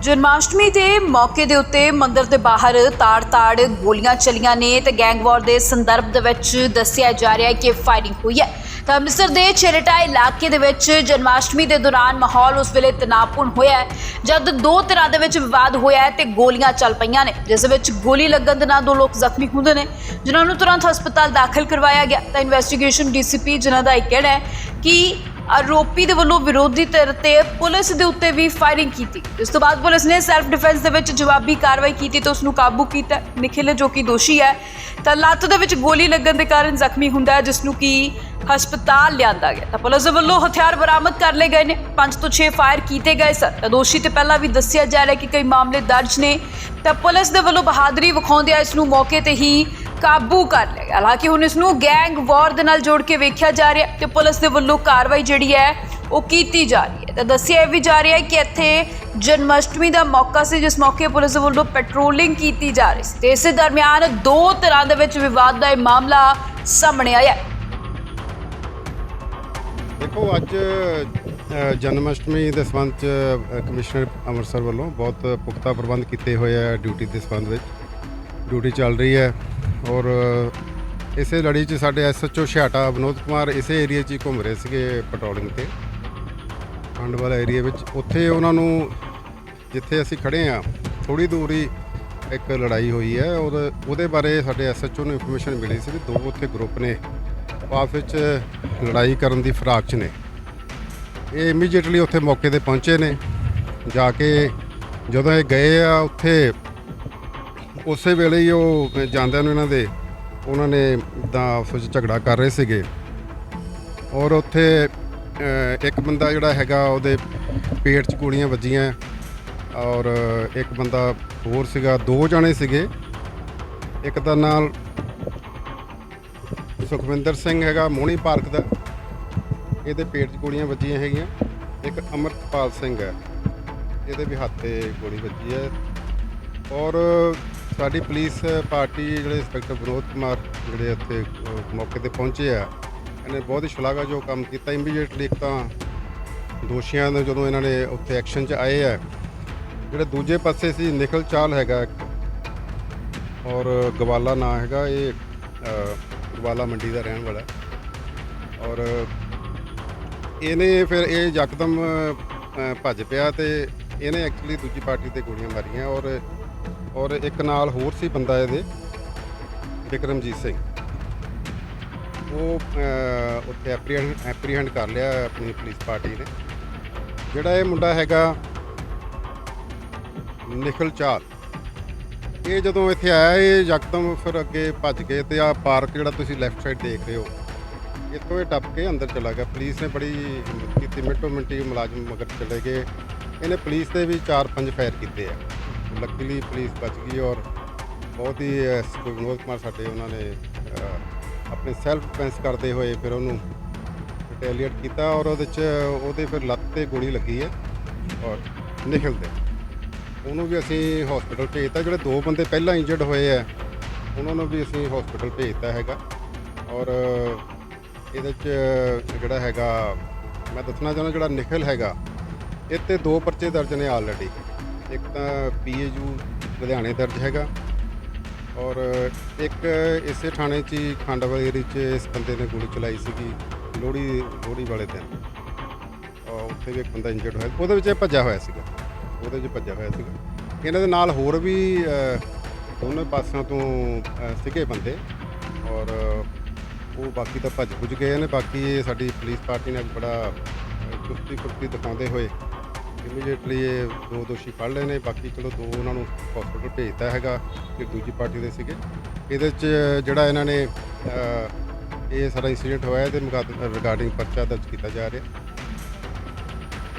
ਜਨਮਾਸ਼ਟਮੀ ਦੇ ਮੌਕੇ ਦੇ ਉੱਤੇ ਮੰਦਿਰ ਦੇ ਬਾਹਰ ਤਾੜ-ਤਾੜ ਗੋਲੀਆਂ ਚੱਲੀਆਂ ਨੇ ਤੇ ਗੈਂਗਵਾਰ ਦੇ ਸੰਦਰਭ ਦੇ ਵਿੱਚ ਦੱਸਿਆ ਜਾ ਰਿਹਾ ਹੈ ਕਿ ਫਾਇਰਿੰਗ ਹੋਈ ਹੈ। ਤਾਂ ਅੰਮ੍ਰਿਤਸਰ ਦੇ ਛੇਰਟਾ ਇਲਾਕੇ ਦੇ ਵਿੱਚ ਜਨਮਾਸ਼ਟਮੀ ਦੇ ਦੌਰਾਨ ਮਾਹੌਲ ਉਸ ਵੇਲੇ ਤਣਾਅਪੂਰਨ ਹੋਇਆ ਹੈ, ਜਦ ਦੋ ਤਰ੍ਹਾਂ ਦੇ ਵਿੱਚ ਵਿਵਾਦ ਹੋਇਆ ਹੈ ਤੇ ਗੋਲੀਆਂ ਚੱਲ ਪਈਆਂ ਨੇ, ਜਿਸ ਵਿੱਚ ਗੋਲੀ ਲੱਗਣ ਦੇ ਨਾਲ ਦੋ ਲੋਕ ਜ਼ਖਮੀ ਹੁੰਦੇ ਨੇ, ਜਿਨ੍ਹਾਂ ਨੂੰ ਤੁਰੰਤ ਹਸਪਤਾਲ ਦਾਖਲ ਕਰਵਾਇਆ ਗਿਆ। ਤਾਂ ਇਨਵੈਸਟੀਗੇਸ਼ਨ ਡੀਸੀਪੀ ਜਿਨ੍ਹਾਂ ਦਾ ਇਹ ਕਹਿਣਾ ਹੈ ਕਿ ਆਰੋਪੀ ਦੇ ਵੱਲੋਂ ਵਿਰੋਧੀ ਧਿਰ ਤੇ ਪੁਲਿਸ ਦੇ ਉੱਤੇ ਵੀ ਫਾਇਰਿੰਗ ਕੀਤੀ। ਇਸ ਤੋਂ ਬਾਅਦ ਪੁਲਿਸ ਨੇ ਸੈਲਫ ਡਿਫੈਂਸ ਦੇ ਵਿੱਚ ਜਵਾਬੀ ਕਾਰਵਾਈ ਕੀਤੀ ਤੇ ਉਸ ਨੂੰ ਕਾਬੂ ਕੀਤਾ। ਨਿਖਿਲ ਜੋ ਕਿ ਦੋਸ਼ੀ ਹੈ। ਤਾਂ ਲੱਤ ਦੇ ਵਿੱਚ ਗੋਲੀ ਲੱਗਣ ਦੇ ਕਾਰਨ ਜ਼ਖਮੀ ਹੁੰਦਾ ਹੈ ਜਿਸ ਨੂੰ ਕਿ ਹਸਪਤਾਲ ਲਿਆਂਦਾ ਗਿਆ। ਤਾਂ ਪੁਲਿਸ ਦੇ ਵੱਲੋਂ ਹਥਿਆਰ ਬਰਾਮਦ ਕਰ ਲਏ ਗਏ ਨੇ। 5 ਤੋਂ 6 ਫਾਇਰ ਕੀਤੇ ਗਏ ਸਨ। ਤਾਂ ਦੋਸ਼ੀ ਤੇ ਪਹਿਲਾਂ ਵੀ ਦੱਸਿਆ ਜਾ ਰਿਹਾ ਕਿ ਕਈ ਮਾਮਲੇ ਦਰਜ ਨੇ। ਤਾਂ ਪੁਲਿਸ ਦੇ ਵੱਲੋਂ ਬਹਾਦਰੀ ਵਿਖਾਉਂਦਿਆਂ ਇਸ ਨੂੰ ਮੌਕੇ ਤੇ ਹੀ ਕਾਬੂ ਕਰ ਲਿਆ ਗਿਆ। ਹਾਲਾਂਕਿ ਹੁਣ ਇਸ ਨੂੰ ਗੈਂਗ ਵਾਰ ਦੇ ਨਾਲ ਜੋੜ ਕੇ ਵੇਖਿਆ ਜਾ ਰਿਹਾ ਹੈ ਤੇ ਪੁਲਿਸ ਦੇ ਵੱਲੋਂ ਕਾਰਵਾਈ ਜਿਹੜੀ ਹੈ ਉਹ ਕੀਤੀ ਜਾ ਰਹੀ ਹੈ। ਤਾਂ ਦੱਸਿਆ ਇਹ ਵੀ ਜਾ ਰਿਹਾ ਹੈ ਕਿ ਇੱਥੇ ਜਨਮਸ਼ਟਮੀ ਦਾ ਮੌਕਾ ਸੀ ਜਿਸ ਮੌਕੇ ਪੁਲਿਸ ਦੇ ਵੱਲੋਂ ਪੈਟਰੋਲਿੰਗ ਕੀਤੀ ਜਾ ਰਹੀ ਸੀ। ਤੇ ਇਸੇ ਦਰਮਿਆਨ ਦੋ ਤਰ੍ਹਾਂ ਦੇ ਵਿੱਚ ਵਿਵਾਦ ਦਾ ਇਹ ਮਾਮਲਾ ਸਾਹਮਣੇ ਆਇਆ ਦੇਖੋ ਅੱਜ ਅ, ਜਨਮ ਅਸ਼ਟਮੀ ਦੇ ਸੰਬੰਧ ਚ ਕਮਿਸ਼ਨਰ ਅੰਮ੍ਰਿਤਸਰ ਵੱਲੋਂ ਬਹੁਤ ਪੁਖਤਾ ਪ੍ਰਬੰਧ ਕੀਤੇ ਹੋਏ ਆ ਡਿਊਟੀ ਦੇ ਸੰਬੰਧ ਵਿੱਚ। ਡਿਊਟੀ ਚੱਲ ਰਹੀ ਹੈ। ਔਰ ਇਸੇ ਲੜੀ 'ਚ ਸਾਡੇ ਐਸਐਚਓ ਛਿਆਟਾ ਵਿਨੋਦ ਕੁਮਾਰ ਇਸੇ ਏਰੀਆ 'ਚ ਹੀ ਘੁੰਮ ਰਹੇ ਸੀਗੇ ਪੈਟਰੋਲਿੰਗ ਤੇ। ਖੰਡ ਵਾਲਾ ਏਰੀਆ ਵਿੱਚ। ਉੱਥੇ ਉਹਨਾਂ ਨੂੰ ਜਿੱਥੇ ਅਸੀਂ ਖੜੇ ਆ ਥੋੜੀ ਦੂਰ ਹੀ ਇੱਕ ਲੜਾਈ ਹੋਈ ਹੈ। ਔਰ ਉਹਦੇ ਬਾਰੇ ਸਾਡੇ ਐਸਐਚਓ ਨੂੰ ਇਨਫੋਰਮੇਸ਼ਨ ਮਿਲੀ ਸੀ ਵੀ ਦੋ ਉੱਥੇ ਗਰੁੱਪ ਨੇ, ਆਪਸ ਵਿੱਚ ਲੜਾਈ ਕਰਨ ਦੀ ਫਰਾਕ 'ਚ ਨੇ। ਇਹ ਇਮੀਡੀਏਟਲੀ ਉੱਥੇ ਮੌਕੇ ਤੇ ਪਹੁੰਚੇ ਨੇ। ਜਾ ਕੇ ਜਦੋਂ ਇਹ ਗਏ ਆ, ਉੱਥੇ ਉਸੇ ਵੇਲੇ ਹੀ ਉਹ ਜਾਂਦਿਆਂ ਨੂੰ ਇਹਨਾਂ ਦੇ, ਉਹਨਾਂ ਨੇ ਤਾਂ ਆਪਸ ਵਿੱਚ ਝਗੜਾ ਕਰ ਰਹੇ ਸੀਗੇ। ਔਰ ਉੱਥੇ ਇੱਕ ਬੰਦਾ ਜਿਹੜਾ ਹੈਗਾ, ਉਹਦੇ ਪੇਟ 'ਚ ਗੋਲੀਆਂ ਵੱਜੀਆਂ। ਔਰ ਇੱਕ ਬੰਦਾ ਹੋਰ ਸੀਗਾ, ਦੋ ਜਣੇ ਸੀਗੇ। ਇੱਕ ਦਾ ਨਾਲ ਸੁਖਵਿੰਦਰ ਸਿੰਘ ਹੈਗਾ, ਮੋਹਣੀ ਪਾਰਕ ਦਾ। ਇਹਦੇ ਪੇਟ 'ਚ ਗੋਲੀਆਂ ਵੱਜੀਆਂ ਹੈਗੀਆਂ। ਇੱਕ ਅਮਰਤਪਾਲ ਸਿੰਘ ਹੈ। ਇਹਦੇ ਵੀ ਹੱਥ ਤੇ ਗੋਲੀ ਵੱਜੀ ਹੈ। ਔਰ ਸਾਡੀ ਪੁਲਿਸ ਪਾਰਟੀ ਜਿਹੜੇ ਇੰਸਪੈਕਟਰ ਵਿਨੋਦ ਕੁਮਾਰ ਜਿਹੜੇ ਇੱਥੇ ਅਹ, ਮੌਕੇ ਤੇ ਪਹੁੰਚੇ ਆ ਇਹਨੇ ਬਹੁਤ ਹੀ ਸ਼ਲਾਘਾਯੋਗ ਕੰਮ ਕੀਤਾ ਇਮੀਡੀਏਟਲੀ ਇੱਕ ਤਾਂ ਦੋਸ਼ੀਆਂ ਨੂੰ ਜਦੋਂ ਇਹਨਾਂ ਨੇ ਉੱਥੇ ਐਕਸ਼ਨ 'ਚ ਆਏ ਆ ਜਿਹੜੇ ਦੂਜੇ ਪਾਸੇ ਸੀ ਨਿਖਲ ਚਾਲ ਹੈਗਾ ਇੱਕ ਔਰ ਗਵਾਲਾ ਨਾਂ ਹੈਗਾ ਇਹ ਅਹ, ਗਵਾਲਾ ਮੰਡੀ ਦਾ ਰਹਿਣ ਵਾਲਾ ਹੈ। ਔਰ ਇਹਨੇ ਫਿਰ ਇਹ ਯਕਦਮ ਅਹ, ਭੱਜ ਪਿਆ ਤੇ ਇਹਨੇ ਐਕਚੁਅਲੀ ਦੂਜੀ ਪਾਰਟੀ ਤੇ ਗੋਲੀਆਂ ਮਾਰੀਆਂ ਔਰ ਔਰ ਇੱਕ ਨਾਲ ਹੋਰ ਸੀ ਬੰਦਾ ਇਹਦੇ ਵਿਕਰਮਜੀਤ ਸਿੰਘ। ਉਹ ਅਹ, ਉੱਥੇ ਐਪਰੀਹੈਂਡ ਐਪਰੀਹੈਂਡ ਕਰ ਲਿਆ ਆਪਣੀ ਪੁਲਿਸ ਪਾਰਟੀ ਨੇ। ਜਿਹੜਾ ਇਹ ਮੁੰਡਾ ਹੈਗਾ ਨਿਖਲ ਚਾਲ। ਇਹ ਜਦੋਂ ਇੱਥੇ ਆਇਆ ਇਹ ਯਕਦਮ ਫਿਰ ਅੱਗੇ ਭੱਜ ਗਏ ਤੇ ਆ ਪਾਰਕ ਜਿਹੜਾ ਤੁਸੀਂ ਲੈਫਟ ਸਾਈਡ ਦੇਖ ਰਹੇ ਹੋ ਇੱਥੋਂ ਇਹ ਟੱਪ ਕੇ ਅੰਦਰ ਚਲਾ ਗਿਆ। ਪੁਲਿਸ ਨੇ ਬੜੀ ਹਿੰਮਤ ਕੀਤੀ ਮਿੰਟੋ ਮਿੰਟੀ ਮੁਲਾਜ਼ਮ ਮਗਰ ਚਲੇ ਗਏ। ਇਹਨੇ ਪੁਲਿਸ ਤੇ ਵੀ 4-5 ਫਾਇਰ ਕੀਤੇ ਆ। ਲੱਕੀਲੀ ਪੁਲਿਸ ਬਚ ਗਈ ਔਰ ਬਹੁਤ ਹੀ ਅਹ, ਵਿਨੋਦ ਕੁਮਾਰ ਸਾਡੇ ਉਹਨਾਂ ਨੇ ਅਹ, ਆਪਣੇ ਸੈਲਫ ਡਿਫੈਂਸ ਕਰਦੇ ਹੋਏ ਫਿਰ ਉਹਨੂੰ ਰਿਟੈਲੀਏਟ ਕੀਤਾ ਔਰ ਉਹਦੇ ਚ ਉਹਦੇ ਫਿਰ ਲੱਤ ਤੇ ਗੋਲੀ ਲੱਗੀ ਹੈ ਔਰ ਨਿਕਲਦੇ ਉਹਨੂੰ ਵੀ ਅਸੀਂ ਹਸਪੀਟਲ ਭੇਜਤਾ ਜਿਹੜੇ ਦੋ ਬੰਦੇ ਪਹਿਲਾਂ ਇੰਜਰਡ ਹੋਏ ਆ ਉਹਨਾਂ ਨੂੰ ਵੀ ਅਸੀਂ ਹਸਪੀਟਲ ਭੇਜਤਾ ਹੈਗਾ। ਔਰ ਇਹਦੇ ਚ ਜਿਹੜਾ ਹੈਗਾ ਮੈਂ ਦੱਸਣਾ ਚਾਹੁੰਦਾ ਜਿਹੜਾ ਨਿਖਲ ਹੈਗਾ ਇਹ ਤੇ ਦੋ ਪਰਚੇ ਦਰਜ ਨੇ ਆਲਰੇਡੀ ਇੱਕ ਤਾਂ ਪੀਏਯੂ ਲੁਧਿਆਣੇ ਦਰਜ ਹੈਗਾ ਔਰ ਇੱਕ ਇਸੇ ਥਾਣੇ 'ਚ ਹੀ ਖੰਡਵਾ ਏਰੀਏ 'ਚ ਇਸ ਬੰਦੇ ਨੇ ਗੋਲੀ ਚਲਾਈ ਸੀਗੀ ਲੋਹੜੀ ਲੋਹੜੀ ਵਾਲੇ ਦਿਨ। ਔਰ ਉੱਥੇ ਵੀ ਇੱਕ ਬੰਦਾ ਇੰਜਰਡ ਹੋਇਆ ਉਹਦੇ ਵਿੱਚ ਇਹ ਭੱਜਿਆ ਹੋਇਆ ਸੀਗਾ ਉਹਦੇ 'ਚ ਭੱਜਿਆ ਹੋਇਆ ਸੀਗਾ। ਇਹਨਾਂ ਦੇ ਨਾਲ ਹੋਰ ਵੀ ਅਹ, ਦੋਨੇ ਪਾਸਿਆਂ ਤੋਂ ਅਹ, ਸੀਗੇ ਬੰਦੇ ਔਰ ਉਹ ਬਾਕੀ ਤਾਂ ਭੱਜ ਭੁੱਜ ਗਏ ਨੇ ਬਾਕੀ ਇਹ ਸਾਡੀ ਪੁਲਿਸ ਪਾਰਟੀ ਨੇ ਅੱਜ ਬੜਾ ਅਹ, ਚੁਸਤੀ ਫੁਰਤੀ ਦਿਖਾਉਂਦੇ ਹੋਏ ਇਮੀਡੀਏਟਲੀ ਇਹ ਦੋ ਦੋਸ਼ੀ ਫੜ ਲਏ ਨੇ ਬਾਕੀ ਚਲੋ ਦੋ ਉਹਨਾਂ ਨੂੰ ਹਸਪੀਟਲ ਭੇਜਤਾ ਹੈਗਾ ਕਿ ਦੂਜੀ ਪਾਰਟੀ ਦੇ ਸੀਗੇ। ਇਹਦੇ 'ਚ ਜਿਹੜਾ ਇਹਨਾਂ ਨੇ ਅਹ, ਇਹ ਸਾਰਾ ਇਨਸੀਡੈਂਟ ਹੋਇਆ ਇਹਦੇ ਰਿਗਾਰਡਿੰਗ ਪਰਚਾ ਦਰਜ ਕੀਤਾ ਜਾ ਰਿਹਾ।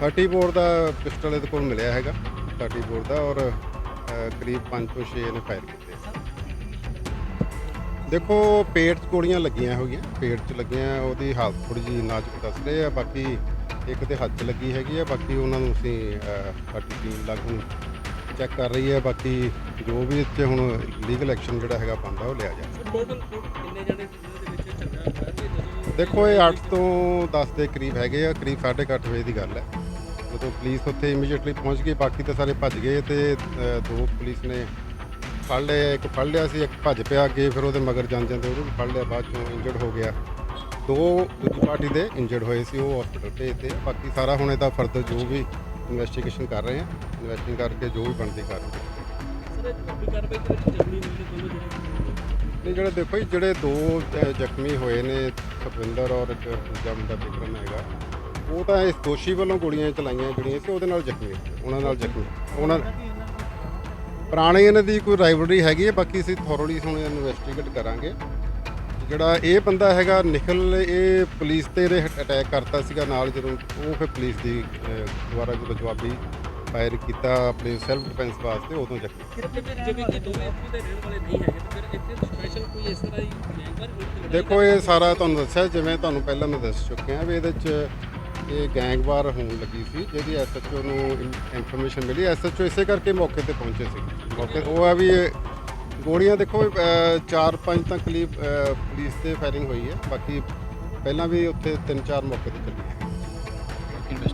30 ਬੋਰ ਦਾ ਪਿਸਟਲ ਇਹਦੇ ਕੋਲ ਮਿਲਿਆ ਹੈਗਾ 30 ਬੋਰ ਦਾ ਔਰ ਅਹ, ਕਰੀਬ 5 ਤੋਂ 6 ਨੇ ਫਾਇਰ ਕੀਤੇ। ਦੇਖੋ ਪੇਟ 'ਚ ਗੋਲੀਆਂ ਲੱਗੀਆਂ ਹੋਈਆਂ ਪੇਟ 'ਚ ਲੱਗੀਆਂ ਉਹਦੀ ਹਾਲਤ ਥੋੜੀ ਜੀ ਨਾਜ਼ੁਕ ਦੱਸ ਰਹੇ ਆ ਬਾਕੀ ਇੱਕ ਦੇ ਹੱਥ 'ਚ ਲੱਗੀ ਹੈਗੀ ਆ ਬਾਕੀ ਉਹਨਾਂ ਨੂੰ ਅਸੀਂ ਸਾਡੀ ਟੀਮ ਲਾਗੂ ਚੈੱਕ ਕਰ ਰਹੀ ਹੈ ਬਾਕੀ ਜੋ ਵੀ ਇੱਥੇ ਹੁਣ ਲੀਗਲ ਐਕਸ਼ਨ ਜਿਹੜਾ ਹੈਗਾ ਬੰਦਾ ਉਹ ਲਿਆ ਜਾ ਟੋਟਲ ਕਿੰਨੇ ਜਣੇ ਸੀ ਜਿਹਦੇ ਵਿੱਚ ਝਗੜਾ ਹੋਇਆ ਤੇ ਜਦੋਂ ਦੇਖੋ ਇਹ 8 ਤੋਂ 10 ਦੇ ਕਰੀਬ ਹੈਗੇ ਆ ਕਰੀਬ 8:30 ਵਜੇ ਦੀ ਗੱਲ ਹੈ। ਜਦੋਂ ਪੁਲਿਸ ਉੱਥੇ ਇਮੀਡੀਏਟਲੀ ਪਹੁੰਚ ਗਈ ਬਾਕੀ ਤਾਂ ਸਾਰੇ ਭੱਜ ਗਏ ਤੇ ਦੋ ਪੁਲਿਸ ਨੇ ਫੜ ਲਿਆ ਇੱਕ ਫੜ ਲਿਆ ਸੀ ਇੱਕ ਭੱਜ ਪਿਆ ਅੱਗੇ ਫਿਰ ਉਹਦੇ ਮਗਰ ਜਾਂ ਜਾਂਦੇ ਉਹਨੂੰ ਫੜ ਲਿਆ ਬਾਅਦ ਚੋਂ ਇੰਜਰਡ ਹੋ ਗਿਆ। ਦੋ ਦੂਜੀ ਪਾਰਟੀ ਦੇ ਇੰਜਰਡ ਹੋਏ ਸੀ ਉਹ ਹਸਪੀਟਲ ਭੇਜਤੇ ਬਾਕੀ ਸਾਰਾ ਹੁਣ ਇਹਦਾ ਫਰਦਰ ਜੋ ਵੀ ਇਨਵੈਸਟੀਗੇਸ਼ਨ ਕਰ ਰਹੇ ਹਾਂ ਇਨਵੈਸਟਿੰਗ ਕਰਕੇ ਜੋ ਵੀ ਬਣਦੀ ਕਰ ਰਹੇ ਸਰ ਕਾਰਵਾਈ ਦੇ ਵਿੱਚ ਦੋਨੋਂ ਜਿਹੜੇ ਨਹੀਂ ਜਿਹੜੇ ਦੇਖੋ ਜੀ ਜਿਹੜੇ ਦੋ ਜ਼ਖਮੀ ਹੋਏ ਨੇ ਸੁਖਵਿੰਦਰ ਔਰ ਇੱਕ ਦੂਜਾ ਮੁੰਡਾ ਵਿਕਰਮ ਹੈਗਾ ਉਹ ਤਾਂ ਇਸ ਦੋਸ਼ੀ ਵੱਲੋਂ ਗੋਲੀਆਂ ਚਲਾਈਆਂ ਜਿਹੜੀਆਂ ਸੀ ਉਹਦੇ ਨਾਲ ਜ਼ਖਮੀ ਹੋਏ। ਉਹਨਾਂ ਨਾਲ ਜ਼ਖਮੀ ਉਹਨਾਂ ਪੁਰਾਣੇ ਇਹਨਾਂ ਦੀ ਕੋਈ ਰਾਈਵਲਰੀ ਹੈਗੀ ਹੈ ਬਾਕੀ ਅਸੀਂ ਥੋਰਲੀ ਹੁਣ ਇਨਵੈਸਟੀਗੇਟ ਕਰਾਂਗੇ। ਜਿਹੜਾ ਇਹ ਬੰਦਾ ਹੈਗਾ ਨਿਖਲ ਇਹ ਪੁਲਿਸ ਤੇ ਇਹਨੇ ਅਟੈਕ ਕਰਤਾ ਸੀਗਾ ਨਾਲ ਜਦੋਂ ਉਹ ਫਿਰ ਪੁਲਿਸ ਦੀ ਦੁਆਰਾ ਜਦੋਂ ਜਵਾਬੀ ਫਾਇਰ ਕੀਤਾ ਆਪਣੇ ਸੈਲਫ ਡਿਫੈਂਸ ਵਾਸਤੇ ਉਦੋਂ ਜ਼ਖਮੀ ਜਿਵੇਂ ਕਿ ਦੋਵੇਂ ਇੱਥੇ ਦੇ ਰਹਿਣ ਵਾਲੇ ਨਹੀਂ ਹੈਗੇ ਤੇ ਫਿਰ ਇੱਥੇ ਸਪੈਸ਼ਲ ਕੋਈ ਇਸ ਤਰ੍ਹਾਂ ਹੀ ਗੈਂਗਰ ਕੋਈ ਦੇਖੋ ਇਹ ਸਾਰਾ ਤੁਹਾਨੂੰ ਦੱਸਿਆ ਜਿਵੇਂ ਤੁਹਾਨੂੰ ਪਹਿਲਾਂ ਮੈਂ ਦੱਸ ਚੁੱਕਿਆ ਵੀ ਇਹਦੇ 'ਚ ਇਹ ਗੈਂਗਵਾਰ ਹੋਣ ਲੱਗੀ ਸੀ ਜਿਹਦੀ ਐਸਐਚਓ ਨੂੰ ਇਨਫੋਰਮੇਸ਼ਨ ਮਿਲੀ। ਐਸਐਚਓ ਇਸੇ ਕਰਕੇ ਮੌਕੇ ਤੇ ਪਹੁੰਚੇ ਸੀ। ਮੌਕੇ ਉਹ ਆ ਵੀ ਇਹ ਗੋਲੀਆਂ ਦੇਖੋ ਅਹ, ਚਾਰ ਪੰਜ ਤਾਂ ਕਲੀਬ ਪੁਲਿਸ ਤੇ ਫਾਇਰਿੰਗ ਹੋਈ ਹੈ। ਬਾਕੀ ਪਹਿਲਾਂ ਵੀ ਉੱਥੇ ਤਿੰਨ ਚਾਰ ਮੌਕੇ ਤੇ ਚੱਲੀ ਹੈ।